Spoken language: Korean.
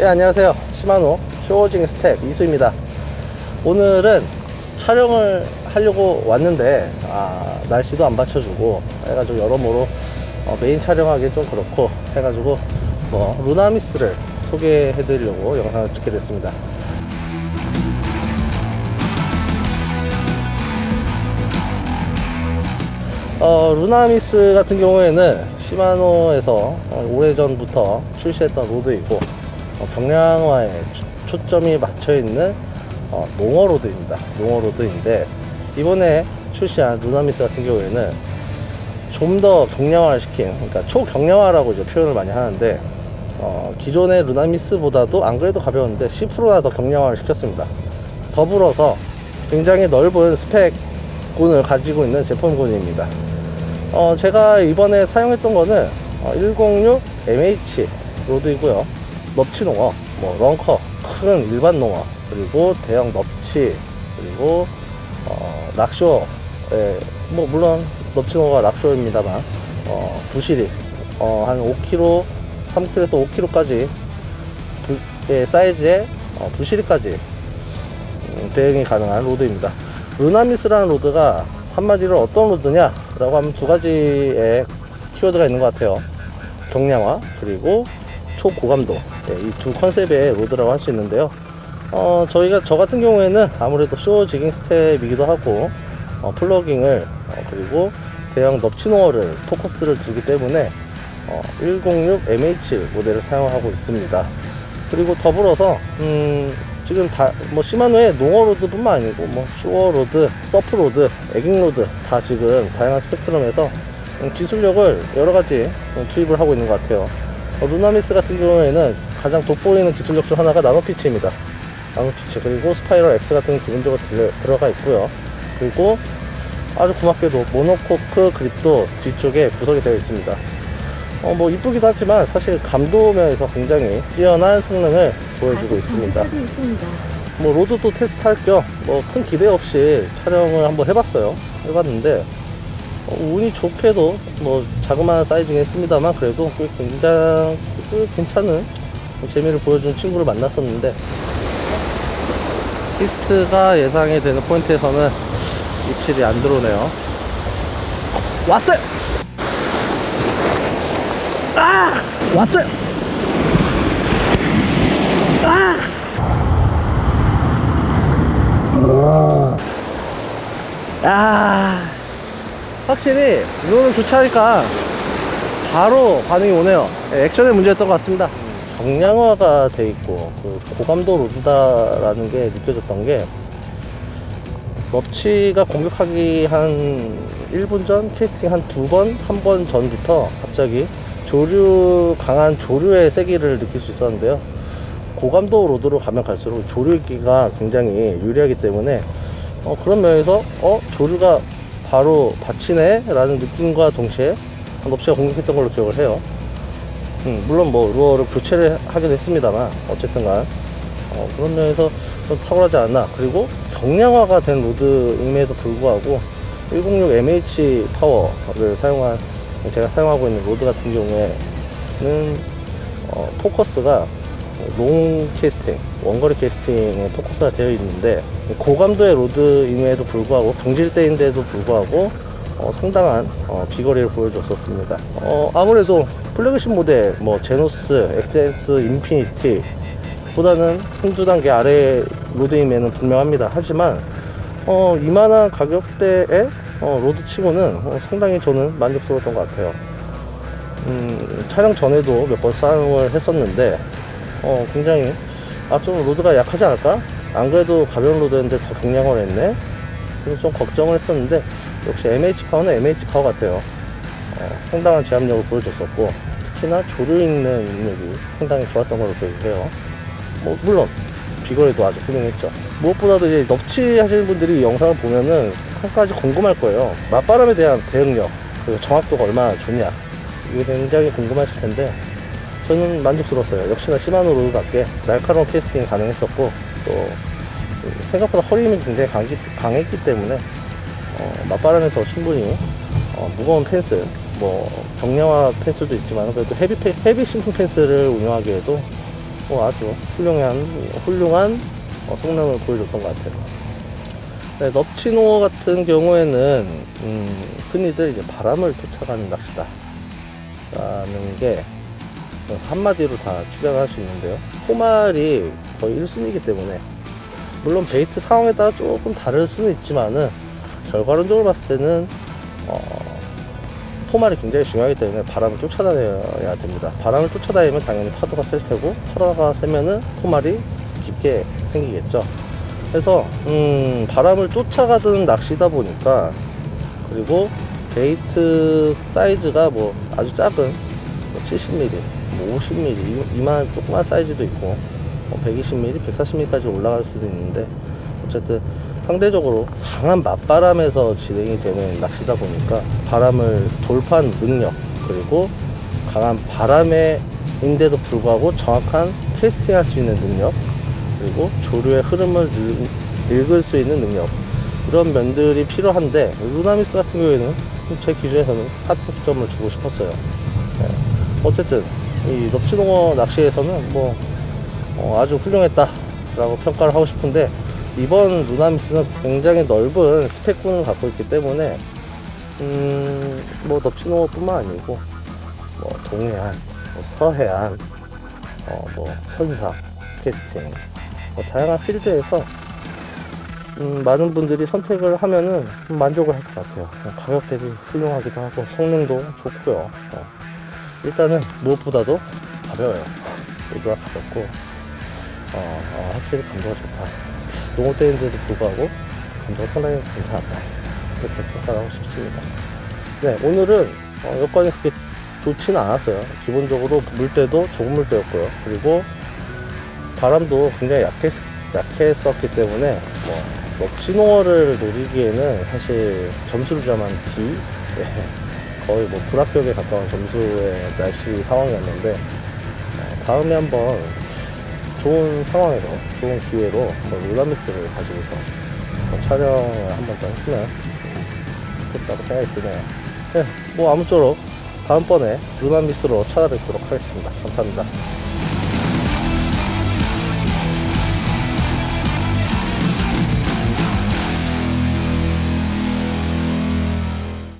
예, 안녕하세요. 시마노 쇼호징 스텝 이수입니다. 오늘은 촬영을 하려고 왔는데, 아, 날씨도 안 받쳐주고, 해가지고 여러모로 어, 메인 촬영하기 좀 그렇고, 해가지고, 뭐, 루나미스를 소개해드리려고 영상을 찍게 됐습니다. 어, 루나미스 같은 경우에는 시마노에서 어, 오래전부터 출시했던 로드이고 어, 경량화에 초- 초점이 맞춰 있는 어, 농어 로드입니다. 농어 로드인데 이번에 출시한 루나미스 같은 경우에는 좀 더 경량화를 시킨 그러니까 초경량화라고 이제 표현을 많이 하는데 어, 기존의 루나미스보다도 안 그래도 가벼웠는데 10%나 더 경량화를 시켰습니다. 더불어서 굉장히 넓은 스펙군을 가지고 있는 제품군입니다. 어, 제가 이번에 사용했던 거는 어, 106 MH 로드이고요. 넙치 농어, 뭐 런커, 큰 일반 농어, 그리고 대형 넙치, 그리고 어, 락쇼, 예, 뭐 물론 넙치 농어가 락쇼입니다만 어, 부실이 어, 한 5kg, 3kg에서 5kg까지 의 사이즈의 어, 부실이까지 음, 대응이 가능한 로드입니다. 루나미스라는 로드가 한마디로 어떤 로드냐라고 하면 두 가지의 키워드가 있는 것 같아요. 경량화 그리고 초고감도 네, 이두 컨셉의 로드라고 할 수 있는데요. 어, 저희가 저 같은 경우에는 아무래도 쇼 지깅 스텝이기도 하고 어, 플러깅을 어, 그리고 대형 넙치노어를 포커스를 두기 때문에 어, 106 MH 모델을 사용하고 있습니다. 그리고 더불어서 음, 지금 다 뭐 시마노의 농어로드뿐만 아니고 뭐 쇼어로드, 서프로드, 에깅로드 다 지금 다양한 스펙트럼에서 음, 기술력을 여러 가지 음, 투입을 하고 있는 것 같아요. 어, 루나미스 같은 경우에는 가장 돋보이는 기술력 중 하나가 나노피치입니다. 나노피치 그리고 스파이럴 X 같은 게 기본적으로 들어가 있고요. 그리고 아주 고맙게도 모노코크 그립도 뒤쪽에 구성이 되어 있습니다. 어, 뭐 이쁘기도 하지만 사실 감도면에서 굉장히 뛰어난 성능을 보여주고 있습니다. 뭐 로드도 테스트 할 겸 뭐 큰 기대 없이 촬영을 한번 해봤어요. 해봤는데 어, 운이 좋게도 뭐 자그마한 사이즈긴 했습니다만 그래도 꽤 굉장히 꽤 괜찮은 재미를 보여준 친구를 만났었는데 히트가 예상이 되는 포인트에서는 입질이 안 들어오네요. 왔어요! 아! 왔어요! 아 확실히 이거는 교차하니까 바로 반응이 오네요. 예, 액션의 문제였던 것 같습니다. 경량화가 돼 있고 그 고감도 로드다라는 게 느껴졌던 게 넙치가 공격하기 한 1분 전 캐스팅 한 두 번, 한 번 전부터 갑자기 조류 강한 조류의 세기를 느낄 수 있었는데요. 고감도 로드로 가면 갈수록 조류기가 굉장히 유리하기 때문에 어, 그런 면에서 어 조류가 바로 받치네 라는 느낌과 동시에 넙치가 공격했던 걸로 기억을 해요. 음, 물론 뭐 루어를 교체를 하기도 했습니다만 어쨌든간. 어, 그런 면에서 좀 탁월하지 않나. 그리고 경량화가 된 로드임에도 불구하고 106 MH 파워를 사용한 제가 사용하고 있는 로드 같은 경우에는 어, 포커스가 롱 캐스팅, 원거리 캐스팅에 포커스가 되어 있는데 고감도의 로드임에도 불구하고 경질대인데도 불구하고 어, 상당한 어, 비거리를 보여줬었습니다. 어, 아무래도 플래그십 모델 뭐 제노스, 엑센스, 인피니티 보다는 한두 단계 아래 로드임에는 분명합니다. 하지만 어, 이만한 가격대의 어, 로드 치고는 어, 상당히 저는 만족스러웠던 것 같아요. 음, 촬영 전에도 몇 번 사용을 했었는데 어, 굉장히 아 좀 로드가 약하지 않을까? 안 그래도 가벼운 로드였는데 더 경량을 했네. 그래서 좀 걱정을 했었는데 역시 MH 파워는 MH 파워 같아요. 어, 상당한 제압력을 보여줬었고 특히나 조류 있는 능력이 상당히 좋았던 걸로 기억해요. 뭐 물론 비거리도 아주 훌륭했죠. 무엇보다도 이제 넙치 하시는 분들이 이 영상을 보면은 한 가지 궁금할 거예요. 맞바람에 대한 대응력, 그리고 정확도가 얼마나 좋냐. 이게 굉장히 궁금하실 텐데 저는 만족스러웠어요. 역시나 시마노 로드답게 날카로운 캐스팅이 가능했었고 또 생각보다 허리 힘이 굉장히 강기, 강했기 때문에 어, 맞바람에서 충분히 어, 무거운 펜스 뭐 경량화 펜스도 있지만 그래도 헤비 펜- 헤비 심풍 펜스를 운영하기에도 뭐 아주 훌륭한 훌륭한 어, 성능을 보여줬던 것 같아요. 네, 넙치노어 같은 경우에는 음, 흔히들 이제 바람을 쫓아가는 낚시다 라는 게 한마디로 다 추정할 수 있는데요. 포말이 거의 1순위이기 때문에 물론 베이트 상황에 따라 조금 다를 수는 있지만은 결과론적으로 봤을 때는 어, 포말이 굉장히 중요하기 때문에 바람을 쫓아다녀야 됩니다. 바람을 쫓아다니면 당연히 파도가 셀 테고 파도가 세면은 포말이 깊게 생기겠죠. 그래서 음, 바람을 쫓아가던 낚시다 보니까 그리고 베이트 사이즈가 뭐 아주 작은 뭐 70mm, 뭐 50mm 이- 이만 조그만 사이즈도 있고 뭐 120mm, 140mm까지 올라갈 수도 있는데 어쨌든 상대적으로 강한 맞바람에서 진행이 되는 낚시다 보니까 바람을 돌파한 능력 그리고 강한 바람에 인데도 불구하고 정확한 캐스팅 할 수 있는 능력 그리고 조류의 흐름을 읽- 읽을 수 있는 능력 이런 면들이 필요한데 루나미스 같은 경우에는 제 기준에서는 합격점을 주고 싶었어요 네. 어쨌든 이 넙치농어 낚시에서는 뭐 어, 아주 훌륭했다라고 평가를 하고 싶은데 이번 루나미스는 굉장히 넓은 스펙군을 갖고 있기 때문에 음, 뭐 넙치농어뿐만 아니고 뭐 동해안, 뭐 서해안, 어, 뭐 선상, 캐스팅 뭐 다양한 필드에서 음, 많은 분들이 선택을 하면은 좀 만족을 할 것 같아요. 어, 가격 대비 훌륭하기도 하고 성능도 좋고요. 어, 일단은 무엇보다도 가벼워요. 모두가 가볍고 어, 어, 확실히 감도가 좋다. 농어 때인데도 불구하고 감도가 상당히 괜찮았다. 그렇게 평가를 하고 싶습니다. 네, 오늘은 어, 여건이 그렇게 좋지는 않았어요. 기본적으로 물때도 좁은 물때였고요. 그리고 바람도 굉장히 약했, 약했었기 때문에 뭐, 뭐 진호어를 노리기에는 사실 점수를 주자면 D 예, 거의 뭐 불합격에 가까운 점수의 날씨 상황이었는데 어, 다음에 한번 좋은 상황에서 좋은 기회로 한번 룰라미스를 가지고서 한번 촬영을 한번 더 했으면 좋겠다고 생각이 드네요. 네, 뭐 아무쪼록 다음번에 루나미스로 찾아뵙도록 하겠습니다. 감사합니다.